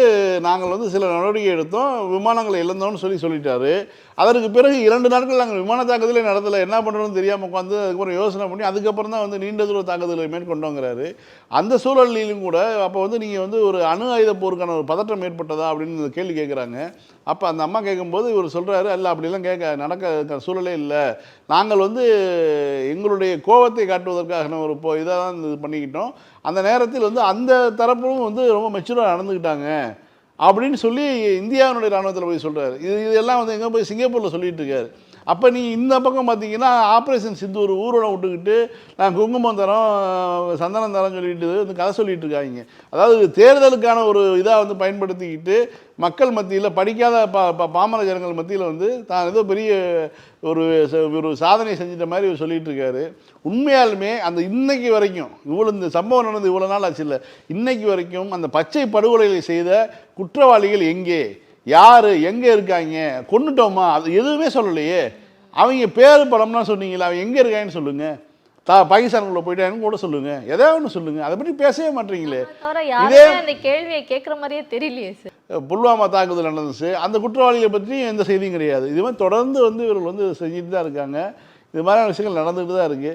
நாங்கள் வந்து சில நடவடிக்கை எடுத்தோம் விமானங்களை இழந்தோம்னு சொல்லி சொல்லிட்டாரு. அதற்கு பிறகு இரண்டு நாட்கள் நாங்கள் விமான தாக்குதலே நடத்தலை. என்ன பண்ணுறோம்னு தெரியாமல் உட்காந்து அதுக்கப்புறம் யோசனை பண்ணி அதுக்கப்புறம் தான் வந்து நீண்ட தூர தாக்குதலை மேற்கொண்டோங்கிறாரு. அந்த சூழலிலும் கூட அப்போ வந்து நீங்கள் வந்து ஒரு அணு ஆயுத போருக்கான ஒரு பதற்றம் ஏற்பட்டதா அப்படின்னு கேள்வி கேட்குறாங்க அப்போ அந்த அம்மா கேட்கும்போது இவர் சொல்கிறாரு அல்ல அப்படிலாம் கேட்க நடக்க சூழலே இல்லை. நாங்கள் வந்து எங்களுடைய கோபத்தை காட்டுவதற்காக ஒரு போ இதாக தான் இது பண்ணிக்கிட்டோம். அந்த நேரத்தில் வந்து அந்த தரப்பும் வந்து ரொம்ப மெச்சூராக நடந்துக்கிட்டாங்க. அப்படின்னு சொல்லி இந்தியாவினுடைய ராணுவத்தில் போய் சொல்கிறாரு இது இதெல்லாம் வந்து எங்கே போய் சிங்கப்பூரில் சொல்லிட்டு இருக்காரு. அப்போ நீங்கள் இந்த பக்கம் பார்த்தீங்கன்னா ஆப்ரேஷன் சிந்து ஒரு ஊர்வலம் விட்டுக்கிட்டு நான் குங்குமம் தரோம் சந்தனம் தரோம் சொல்லிட்டு வந்து கதை சொல்லிட்டு இருக்காங்க. அதாவது தேர்தலுக்கான ஒரு இதாக வந்து பயன்படுத்திக்கிட்டு மக்கள் மத்தியில் படிக்காத பா பாமர ஜனங்கள் மத்தியில் வந்து தான் ஏதோ பெரிய ஒரு ஒரு சாதனை செஞ்சிட்ட மாதிரி சொல்லிகிட்டு சொல்லிட்டு இருக்காரு. உண்மையாலுமே அந்த இன்னைக்கு வரைக்கும் இவ்வளோ இந்த சம்பவம் நடந்து இவ்வளோ நாள் ஆச்சு இல்லை இன்னைக்கு வரைக்கும் அந்த பச்சை படுகொலைகளை செய்த குற்றவாளிகள் எங்கே? யார்? எங்கே இருக்காங்க? கொண்டுட்டோமா அது எதுவுமே சொல்லலையே. அவங்க பேர் படம்லாம் சொன்னீங்களா? அவங்க எங்கே இருக்காங்கன்னு சொல்லுங்கள் தா பாகிஸ்தானுக்குள்ளே போயிட்டாங்கன்னு கூட சொல்லுங்கள் எதாவது ஒன்று சொல்லுங்கள் அதை பற்றி பேசவே மாட்டீங்களே. யாருமே அந்த கேள்வியை கேட்குற மாதிரியே தெரியலையே சார் புல்வாமா தாக்குதல் நடந்துச்சு அந்த குற்றவாளிகளை பற்றியும் எந்த செய்தியும் கிடையாது. இது மாதிரி தொடர்ந்து வந்து இவர்கள் வந்து செஞ்சுட்டு தான் இருக்காங்க. இது மாதிரியான விஷயங்கள் நடந்துகிட்டு தான் இருக்குது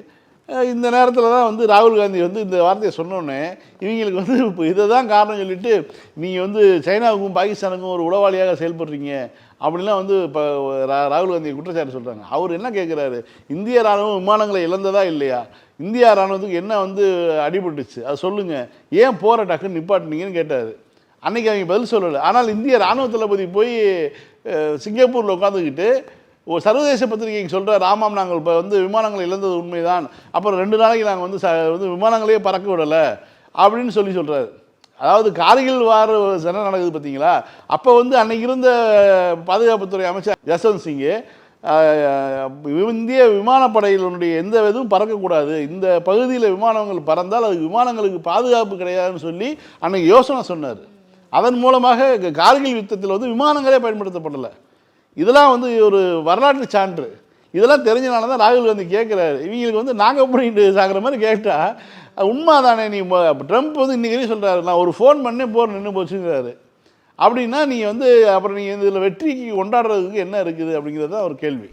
இந்த நேரத்தில் தான் வந்து ராகுல் காந்தி வந்து இந்த வார்த்தையை சொன்னோன்னே இவங்களுக்கு வந்து இப்போ இதை தான் காரணம் சொல்லிட்டு நீங்கள் வந்து சைனாவுக்கும் பாகிஸ்தானுக்கும் ஒரு உளவாளியாக செயல்படுறீங்க அப்படிலாம் வந்து இப்போ ரா- ராகுல் காந்தி குற்றச்சாட்டு சொல்கிறாங்க அவர் என்ன கேட்குறாரு இந்திய ராணுவம் விமானங்களை இழந்ததா இல்லையா? இந்தியா ராணுவத்துக்கு என்ன வந்து அடிபட்டுச்சு? அதை சொல்லுங்கள் ஏன் போகிற டக்குன்னு நிப்பாட்டினீங்கன்னு கேட்டார். அன்னைக்கு அவங்க பதில் சொல்லலை. ஆனால் இந்திய ராணுவ தளபதி போய் சிங்கப்பூரில் உட்காந்துக்கிட்டு ஒரு சர்வதேச பத்திரிகைக்கு சொல்கிற ராமாம் நாங்கள் இப்போ வந்து விமானங்களை இழந்தது உண்மைதான். அப்புறம் ரெண்டு நாளைக்கு நாங்கள் வந்து ச வந்து விமானங்களையே பறக்க விடலை அப்படின்னு சொல்லி சொல்கிறாரு அதாவது கார்கில் வார் சண்டை நடக்குது பார்த்தீங்களா அப்போ வந்து அன்னைக்கு இருந்த பாதுகாப்புத்துறை அமைச்சர் ஜஸ்வந்த் சிங்கு இந்திய விமானப்படையினுடைய எந்த இதுவும் பறக்கக்கூடாது இந்த பகுதியில் விமானங்கள் பறந்தால் அது விமானங்களுக்கு பாதுகாப்பு கிடையாதுன்னு சொல்லி அன்னைக்கு யோசனை சொன்னார். அதன் மூலமாக கார்கில் யுத்தத்தில் வந்து விமானங்களே பயன்படுத்தப்படலை. இதெல்லாம் வந்து ஒரு வரலாற்று சான்று. இதெல்லாம் தெரிஞ்சனால தான் ராகுல் காந்தி கேட்குறாரு. இவங்களுக்கு வந்து நாங்கள் பண்ணிட்டு சாகிற மாதிரி கேட்டால் உண்மை தானே நீ ட்ரம்ப் வந்து இன்றைக்கி சொல்கிறாரு நான் ஒரு ஃபோன் பண்ணே போர் நின்று போச்சுங்கிறாரு. அப்படின்னா நீங்கள் வந்து அப்புறம் நீங்கள் இதில் வெற்றிக்கு கொண்டாடுறதுக்கு என்ன இருக்குது அப்படிங்கிறது தான் ஒரு கேள்வி.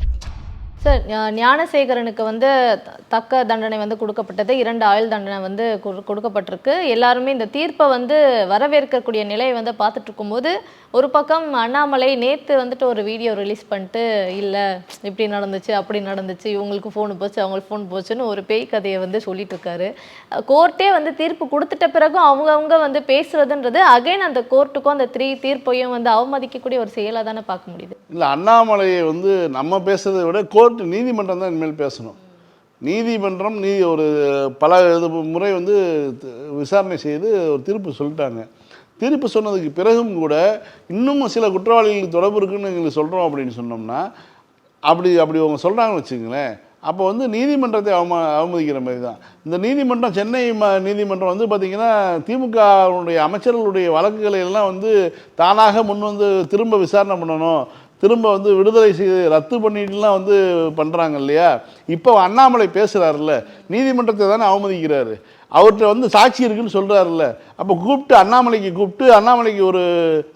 சார் ஞானசேகரனுக்கு வந்து த- தக்க தண்டனை வந்து கொடுக்கப்பட்டது இரண்டு ஆயுள் தண்டனை வந்து கொடு- கொடுக்கப்பட்டிருக்கு. எல்லாருமே இந்த தீர்ப்பை வந்து வரவேற்கக்கூடிய நிலையை வந்து பார்த்துட்டு இருக்கும்போது ஒரு பக்கம் அண்ணாமலை நேற்று வந்துட்டு ஒரு வீடியோ ரிலீஸ் பண்ணிட்டு இல்லை இப்படி நடந்துச்சு அப்படி நடந்துச்சு இவங்களுக்கு ஃபோன் போச்சு அவங்களுக்கு ஃபோன் போச்சுன்னு ஒரு பேய் கதையை வந்து சொல்லிட்டு இருக்காரு. கோர்ட்டே வந்து தீர்ப்பு கொடுத்துட்ட பிறகும் அவங்கவுங்க வந்து பேசுறதுன்றது அகைன் அந்த கோர்ட்டுக்கும் அந்த த்ரீ தீர்ப்பையும் வந்து அவமதிக்கக்கூடிய ஒரு செயலாக தானே பார்க்க முடியுது. இல்லை அண்ணாமலையை வந்து நம்ம பேசுறதை விட கோர்ட்டு நீதிமன்றம் தான் இனிமேல் பேசணும். நீதிமன்றம் நீ ஒரு பல முறை வந்து விசாரணை செய்து ஒரு தீர்ப்பு சொல்லிட்டாங்க. தீர்ப்பு சொன்னதுக்கு பிறகும் கூட இன்னும் சில குற்றவாளிகளுக்கு தொடர்பு இருக்குன்னு எங்களுக்கு சொல்கிறோம் அப்படின்னு சொன்னோம்னா அப்படி அப்படி அவங்க சொல்கிறாங்கன்னு வச்சுங்களேன் அப்போ வந்து நீதிமன்றத்தை அவமா அவமதிக்கிற மாதிரி தான் இந்த நீதிமன்றம் சென்னை ம நீதிமன்றம் வந்து பார்த்திங்கன்னா திமுகவுடைய அமைச்சர்களுடைய வழக்குகளை எல்லாம் வந்து தானாக முன் வந்து திரும்ப விசாரணை பண்ணணும். திரும்ப வந்து விடுதலை செய்து ரத்து பண்ணிட்டுலாம் வந்து பண்ணுறாங்க இல்லையா? இப்போ அண்ணாமலை பேசுகிறாருல்ல நீதிமன்றத்தை தானே அவமதிக்கிறாரு. அவர்கிட்ட வந்து சாட்சி இருக்குன்னு சொல்கிறாருல்ல அப்போ கூப்பிட்டு அண்ணாமலைக்கு கூப்பிட்டு அண்ணாமலைக்கு ஒரு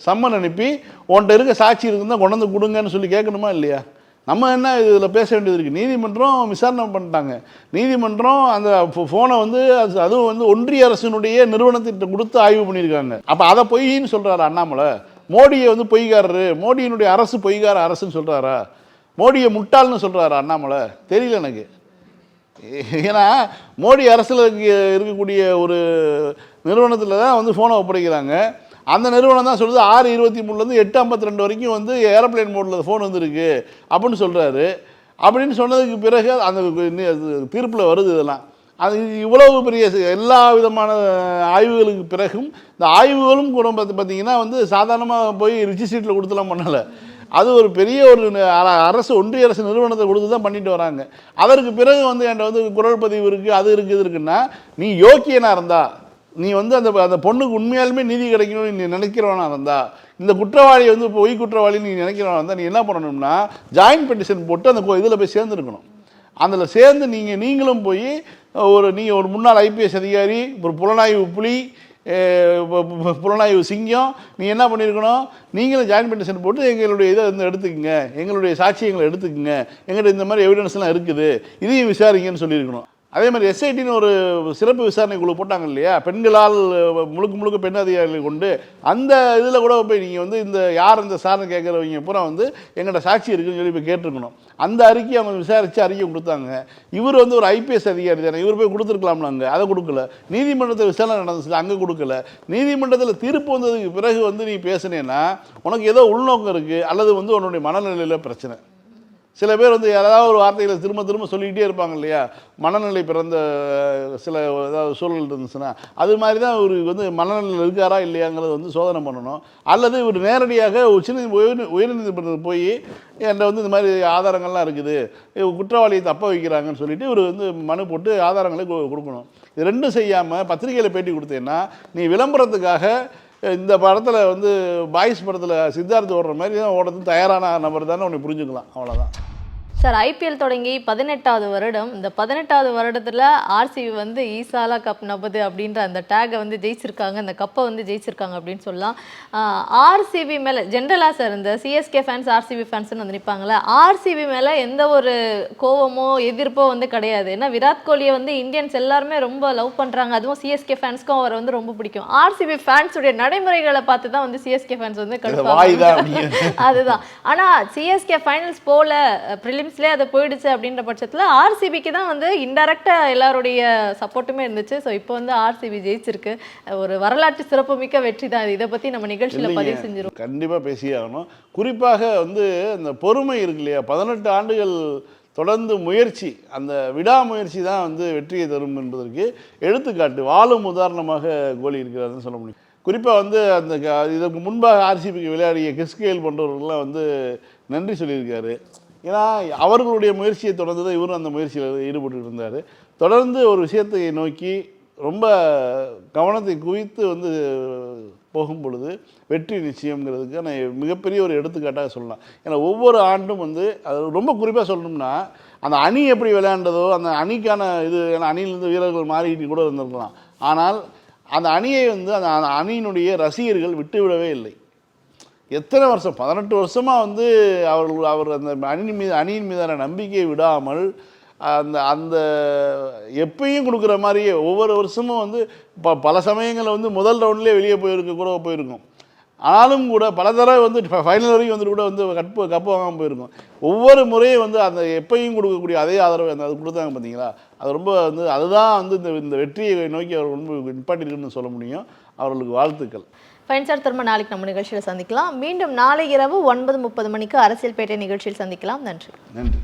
சம்மன் அனுப்பி உன்கிட்ட இருக்க சாட்சி இருக்குன்னு தான் கொண்டு வந்து கொடுங்கன்னு சொல்லி கேட்கணுமா இல்லையா? நம்ம என்ன இதில் பேச வேண்டியது இருக்குது நீதிமன்றம் விசாரணை பண்ணிட்டாங்க. நீதிமன்றம் அந்த ஃபோனை வந்து அது அதுவும் வந்து ஒன்றிய அரசினுடைய நிறுவனத்திட்ட கொடுத்து ஆய்வு பண்ணியிருக்காங்க. அப்போ அதை பொய்ன்னு சொல்கிறாரு அண்ணாமலை. மோடியை வந்து பொய்காரரு. மோடியினுடைய அரசு பொய்கார அரசுன்னு சொல்கிறாரா மோடியை முட்டாள்னு சொல்கிறாரா அண்ணாமலை? தெரியல எனக்கு. ஏன்னா மோடி அரசில் இருக்கக்கூடிய ஒரு நிறுவனத்தில் தான் வந்து ஃபோனை ஒப்படைக்கிறாங்க. அந்த நிறுவனம் தான் சொல்லுது ஆறு இருபத்தி மூணுலேருந்து எட்டு ஐம்பத்தி ரெண்டு வரைக்கும் வந்து ஏரோப்ளேன் மோடில் ஃபோன் வந்துருக்கு அப்படின்னு சொல்கிறாரு அப்படின்னு சொன்னதுக்கு பிறகு அந்த தீர்ப்பில் வருது இதெல்லாம். அது இவ்வளவு பெரிய எல்லா விதமான ஆய்வுகளுக்கு பிறகும் இந்த ஆய்வுகளும் கூட பார்த்து பார்த்தீங்கன்னா வந்து சாதாரணமாக போய் ரிஜிஸ்ட்ரீட்டில் கொடுத்துலாம் பண்ணலை. அது ஒரு பெரிய ஒரு அரசு ஒன்றிய அரசு நிறுவனத்தை கொடுத்து தான் பண்ணிட்டு வராங்க. அதற்கு பிறகு வந்து என்கிட்ட வந்து குரல் பதிவு இருக்குது அது இருக்குது இது இருக்குன்னா நீ யோக்கியனாக இருந்தா நீ வந்து அந்த அந்த பொண்ணுக்கு உண்மையாலுமே நீதி கிடைக்கணும்னு நீ நினைக்கிறவனா இருந்தா இந்த குற்றவாளி வந்து பொய் குற்றவாளி நீ நினைக்கிறவனா இருந்தால் நீ என்ன பண்ணணும்னா ஜாயின்ட் பெட்டிஷன் போட்டு அந்த இதில் போய் சேர்ந்துருக்கணும். அதில் சேர்ந்து நீங்கள் நீங்களும் போய் ஒரு நீங்கள் ஒரு முன்னாள் ஐபிஎஸ் அதிகாரி ஒரு புலனாய்வு புலி புலனாய்வு சிங்கம் நீ என்ன பண்ணியிருக்கணும் நீங்களும் ஜாயின் பெட்டிஷன் போட்டு எங்களுடைய இதை வந்து எடுத்துக்கங்க. எங்களுடைய சாட்சியங்களை எடுத்துக்கங்க. எங்கள்கிட்ட இந்த மாதிரி எவிடன்ஸ்லாம் இருக்குது. இதையும் விசாரிங்கன்னு சொல்லியிருக்கணும். அதே மாதிரி எஸ்ஐடின்னு ஒரு சிறப்பு விசாரணை குழு போட்டாங்க இல்லையா? பெண்களால் முழுக்க முழுக்க பெண் அதிகாரிகளை கொண்டு அந்த இதில் கூட போய் நீங்கள் வந்து இந்த யார் இந்த சார்னு கேட்குறவங்க பூரா வந்து எங்கள்கிட்ட சாட்சி இருக்குன்னு சொல்லி போய் கேட்டிருக்கணும். அந்த அறிக்கையை அவங்க விசாரித்து அறிக்கை கொடுத்தாங்க. இவர் வந்து ஒரு ஐபிஎஸ் அதிகாரி தானே. இவர் போய் கொடுத்துருக்கலாம்ல அங்கே. அதை கொடுக்கல. நீதிமன்றத்தில் விசாரணை நடந்துச்சு அங்கே கொடுக்கல. நீதிமன்றத்தில் தீர்ப்பு வந்ததுக்கு பிறகு வந்து நீ பேசுனேன்னா உனக்கு ஏதோ உள்நோக்கம் இருக்குது அல்லது வந்து உன்னுடைய மனநிலையில் பிரச்சனை. சில பேர் வந்து யாராவது ஒரு வார்த்தைகளை திரும்ப திரும்ப சொல்லிக்கிட்டே இருப்பாங்க இல்லையா? மனநிலை பிறந்த சில ஏதாவது சூழல் இருந்துச்சுன்னா அது மாதிரி தான் இவர் வந்து மனநிலையில் இருக்காரா இல்லையாங்கிறத வந்து சோதனை பண்ணணும். அல்லது இவர் நேரடியாக உச்சநீதி உயர் உயர்நீதிமன்றத்தில் போய் என்கிட்ட வந்து இந்த மாதிரி ஆதாரங்கள்லாம் இருக்குது. குற்றவாளியை தப்ப வைக்கிறாங்கன்னு சொல்லிட்டு இவர் வந்து மனு போட்டு ஆதாரங்களை கொ- கொடுக்கணும். இது ரெண்டும் செய்யாமல் பத்திரிகையில் பேட்டி கொடுத்தேன்னா நீ விளம்பரத்துக்காக இந்த படத்தில் வந்து பாய்ஸ் படத்தில் சித்தார்த்து ஓடுற மாதிரி தான் ஓடுறது தயாரான நபர் தானே உன்னை புரிஞ்சுக்கலாம். அவ்வளோதான் சார் ஐபிஎல் தொடங்கி பதினெட்டாவது வருடம். இந்த பதினெட்டாவது வருடத்துல ஆர்சிபி வந்து ஈசாலா கப் நபது அப்படின்ற அந்த டேகை வந்து ஜெயிச்சிருக்காங்க. அந்த கப்பை வந்து ஜெயிச்சிருக்காங்க அப்படின்னு சொல்லலாம். ஆர்சிபி மேல ஜென்ரலா சார் இந்த சிஎஸ்கே ஃபேன்ஸ் ஆர்சிபி ஃபேன்ஸ்னு வந்து நிற்பாங்களே ஆர்சிபி மேல எந்த ஒரு கோவமோ எதிர்ப்போ வந்து கிடையாது. ஏன்னா விராட் கோலியை வந்து இந்தியன்ஸ் எல்லாருமே ரொம்ப லவ் பண்றாங்க. அதுவும் சிஎஸ்கே ஃபேன்ஸ்க்கும் அவரை வந்து ரொம்ப பிடிக்கும். ஆர்சிபி ஃபேன்ஸுடைய நடைமுறைகளை பார்த்து தான் வந்து சிஎஸ்கே ஃபேன்ஸ் வந்து கடுப்பாங்க அதுதான். ஆனா சிஎஸ்கே ஃபைனல்ஸ் போல ப்ரிலிம்ஸ்லேயே அது போயிடுச்சு அப்படின்ற பட்சத்துல ஆர்சிபிக்கு தான் வந்து இன்டெரக்டா எல்லாருடைய சப்போர்ட்டுமே இருந்துச்சு. ஸோ இப்போ வந்து ஆர்சிபி ஜெயிச்சிருக்கு. ஒரு வரலாற்று சிறப்புமிக்க வெற்றி தான் இது. பத்தி நம்ம நிகழ்ச்சியில பதிவு செஞ்சிரும் கண்டிப்பாக பேசியே ஆகணும். குறிப்பாக வந்து இந்த பொறுமை இருக்கு இல்லையா? பதினெட்டு ஆண்டுகள் தொடர்ந்து முயற்சி அந்த விடாமுயற்சி தான் வந்து வெற்றியை தரும் என்பதற்கு எடுத்துக்காட்டு வாழும் உதாரணமாக கோலி இருக்கிறாருன்னு சொல்ல முடியும். குறிப்பாக வந்து அந்த இதற்கு முன்பாக ஆர்சிபிக்கு விளையாடிய கிறிஸ்கேல் போன்றவர்கள்லாம் வந்து நன்றி சொல்லியிருக்காரு. ஏன்னா அவர்களுடைய முயற்சியை தொடர்ந்து தான் இவரும் அந்த முயற்சியில் ஈடுபட்டு இருந்தார். தொடர்ந்து ஒரு விஷயத்தை நோக்கி ரொம்ப கவனத்தை குவித்து வந்து போகும் பொழுது வெற்றி நிச்சயங்கிறதுக்கு நான் மிகப்பெரிய ஒரு எடுத்துக்காட்டாக சொல்லலாம். ஏன்னா ஒவ்வொரு ஆண்டும் வந்து அது ரொம்ப குறிப்பாக சொல்லணும்னா அந்த அணி எப்படி விளையாண்டதோ அந்த அணிக்கான இது ஏன்னா அணியிலிருந்து வீரர்கள் மாறிட்டு கூட இருந்திருக்கலாம். ஆனால் அந்த அணியை வந்து அந்த அந்த அணியினுடைய ரசிகர்கள் விட்டுவிடவே இல்லை. எத்தனை வருஷம்? பதினெட்டு வருஷமாக வந்து அவர்கள் அவர் அந்த அணியின் மீது அணியின் மீதான நம்பிக்கையை விடாமல் அந்த அந்த எப்பயும் கொடுக்குற மாதிரியே ஒவ்வொரு வருஷமும் வந்து ப பல சமயங்களில் வந்து முதல் ரவுண்ட்லேயே வெளியே போயிருக்க கூட போயிருக்கும். ஆனாலும் கூட பல தடவை வந்து ஃபைனல் வரைக்கும் வந்து கூட வந்து கப்பு கப்பு வாங்காமல் போயிருக்கும். ஒவ்வொரு முறையும் வந்து அந்த எப்பையும் கொடுக்கக்கூடிய அதே ஆதரவு அந்த அது கொடுத்தாங்க பார்த்தீங்களா? அது ரொம்ப வந்து அதுதான் வந்து இந்த இந்த வெற்றியை நோக்கி அவர் ரொம்ப நிப்பாட்டிருக்குன்னு சொல்ல முடியும். அவர்களுக்கு வாழ்த்துக்கள். ஃபைன் சார் திரும்ப நாளைக்கு நம்ம நிகழ்ச்சியில் சந்திக்கலாம். மீண்டும் நாளை இரவு ஒன்பது முப்பது மணிக்கு அரசியல் பேட்டை நிகழ்ச்சியில் சந்திக்கலாம். நன்றி. நன்றி.